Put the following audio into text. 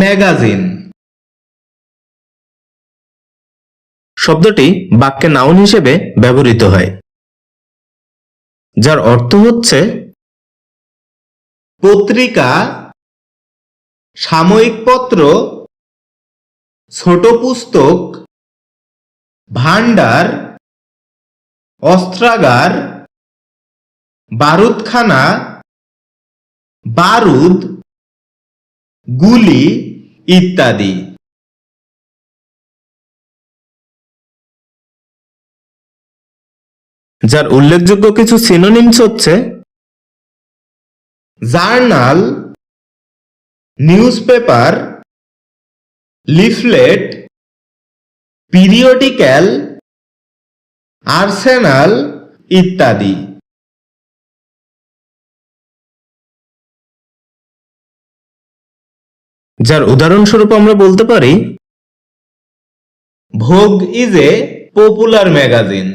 Magazine. শব্দটি বাক্যে noun হিসেবে ব্যবহৃত হয়, যার অর্থ হচ্ছে পত্রিকা, সাময়িক পত্র, ছোট পুস্তক ভান্ডার অস্ত্রাগার, বারুদখানা, বারুদ গুলি ইত্যাদি। যার উল্লেখযোগ্য কিছু সিনোনিমস হচ্ছে journal newspaper leaflet periodical arsenal ইত্যাদি। যার উদাহরণস্বরূপ আমরা বলতে পারি ভোগ ইজ এ পপুলার ম্যাগাজিন